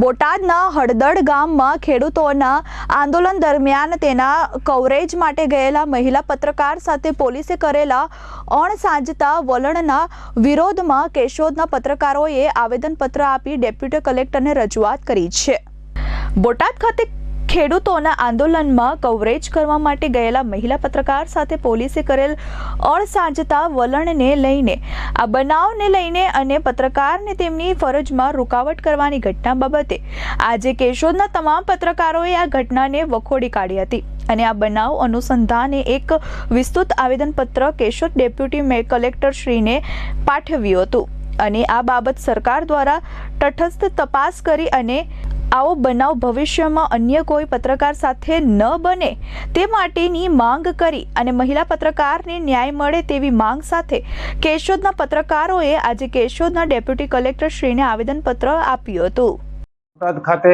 બોટાદના હળદડ ગામમાં ખેડૂતોના આંદોલન દરમિયાન તેના કવરેજ માટે ગયેલા મહિલા પત્રકાર સાથે પોલીસે કરેલા અણસાંજતા વલણના વિરોધમાં કેશોદના પત્રકારોએ આવેદનપત્ર આપી ડેપ્યુટી કલેક્ટરને રજૂઆત કરી છે. બોટાદ ખાતે ખેડૂતોના આંદોલનમાં કવરેજ કરવા માટે ગયેલા મહિલા પત્રકાર સાથે પોલીસે કરેલ અણસાંજતા વલણને લઈને, આ બનાવને લઈને અને પત્રકારને તેમની ફરજમાં રૂકાવટ કરવાની ઘટના બાબતે, આજે કેશોદના તમામ પત્રકારોએ આ ઘટનાને વખોડી કાઢી હતી અને આ બનાવ અનુસંધાને એક વિસ્તૃત આવેદનપત્ર કેશોદ ડેપ્યુટી કલેક્ટરશ્રીને કલેક્ટર શ્રીને પાઠવ્યું હતું. અને આ બાબત સરકાર દ્વારા તટસ્થ તપાસ કરી અને આવો બનાવ ભવિષ્યમાં અન્ય કોઈ પત્રકાર સાથે ન બને તે માટેની માંગ કરી અને મહિલા પત્રકારને ન્યાય મળે તેવી માંગ સાથે કેશોદના પત્રકારોએ આજે કેશોદના ડેપ્યુટી કલેક્ટર શ્રીને આવેદનપત્ર આપ્યું હતું. બોટાદ ખાતે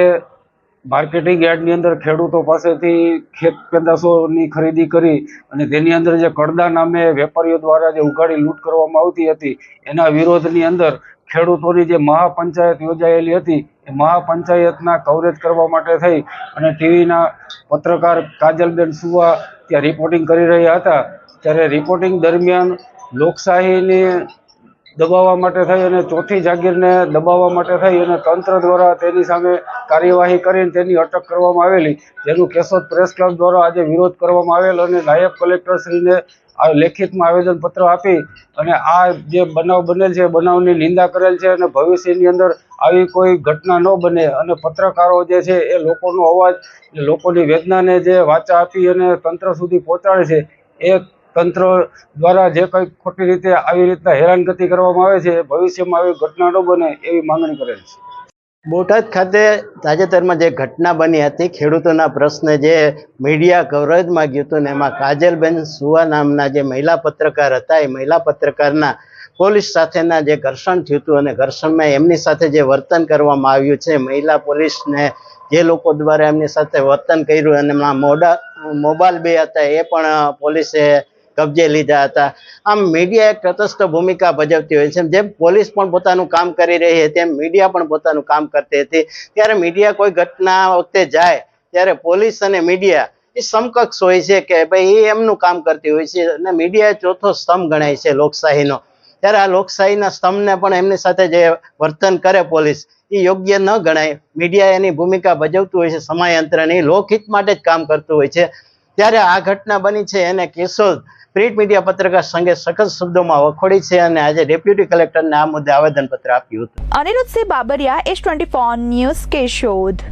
માર્કેટિંગ યાર્ડની અંદર ખેડૂતો પાસેથી ખેત પેદાશોની ખરીદી કરી અને તેની અંદર જે કડદા નામે વેપારીઓ દ્વારા જે ઉઘાડી લૂંટ કરવામાં આવતી હતી, એના વિરોધની અંદર ખેડૂતોની જે મહાપંચાયત યોજાયેલી હતી મહાપંચાયતના કવરેજ કરવા માટે થઈ અને ટીવીના પત્રકાર કાજલબેન સુવા ત્યાં રિપોર્ટિંગ કરી રહ્યા હતા. ત્યારે રિપોર્ટિંગ દરમિયાન લોકશાહીની દબાવવા માટે થઈ અને ચોથી જાગીરને દબાવવા માટે થઈ અને તંત્ર દ્વારા તેની સામે કાર્યવાહી કરીને તેની અટક કરવામાં આવેલી, જેનું કેશોદ પ્રેસ ક્લબ દ્વારા આજે વિરોધ કરવામાં આવેલ અને નાયબ કલેક્ટરશ્રીને આ લેખિતમાં આવેદનપત્ર આપી અને આ જે બનાવ બનેલ છે બનાવની નિંદા કરેલ છે અને ભવિષ્યની અંદર આવી કોઈ ઘટના ન બને અને પત્રકારો જે છે, એ લોકોનો અવાજ, લોકોની વેદનાને જે વાચા આપી અને તંત્ર સુધી પહોંચાડે છે, એ તંત્ર દ્વારા જે કંઈ ખોટી રીતે આવી રીતના હેરાનગતિ કરવામાં આવે છે, ભવિષ્યમાં આવી ઘટના ન બને એવી માંગણી કરેલ છે. બોટાદ ખાતે તાજેતરમાં જે ઘટના બની હતી, ખેડૂતોના પ્રશ્ને જે મીડિયા કવરેજ ગયું હતું ને એમાં કાજલબેન સુવા નામના જે મહિલા પત્રકાર હતા, એ મહિલા પત્રકારના પોલીસ સાથેના જે ઘર્ષણ થયું હતું અને ઘર્ષણમાં એમની સાથે જે વર્તન કરવામાં આવ્યું છે, મહિલા પોલીસને જે લોકો દ્વારા એમની સાથે વર્તન કર્યું અને મોડા, મોબાઈલ બે હતા, એ પણ પોલીસે કબજે લીધા હતા. આમ મીડિયા એક તટસ્થ ભૂમિકા ભજવતી હોય છે. જેમ પોલીસ પણ પોતાનું કામ કરી રહી હતી તેમ મીડિયા પણ પોતાનું કામ કરતી હતી. ત્યારે મીડિયા કોઈ ઘટના વખતે જાય, ત્યારે પોલીસ અને મીડિયા એ સમકક્ષ હોય છે કે ભાઈ એ એમનું કામ કરતી હોય છે અને મીડિયા ચોથો સ્તંભ ગણાય છે લોકશાહીનો. ત્યારે આ લોકશાહીના સ્તંભને પણ એમની સાથે જે વર્તન કરે પોલીસ, એ યોગ્ય ન ગણાય. મીડિયા એની ભૂમિકા ભજવતું હોય છે સમયાંતરની લોકહિત માટે જ કામ કરતું હોય છે. ત્યારે આ ઘટના બની છે. એને કેશોદ પ્રિન્ટ મીડિયા પત્રકાર સંઘે સખત શબ્દોમાં વખોડી છે અને આજે ડેપ્યુટી કલેક્ટરને આ મુદ્દે આવેદનપત્ર આપ્યું હતું. Aniruddhsinh Babariya, S twenty news Keshod.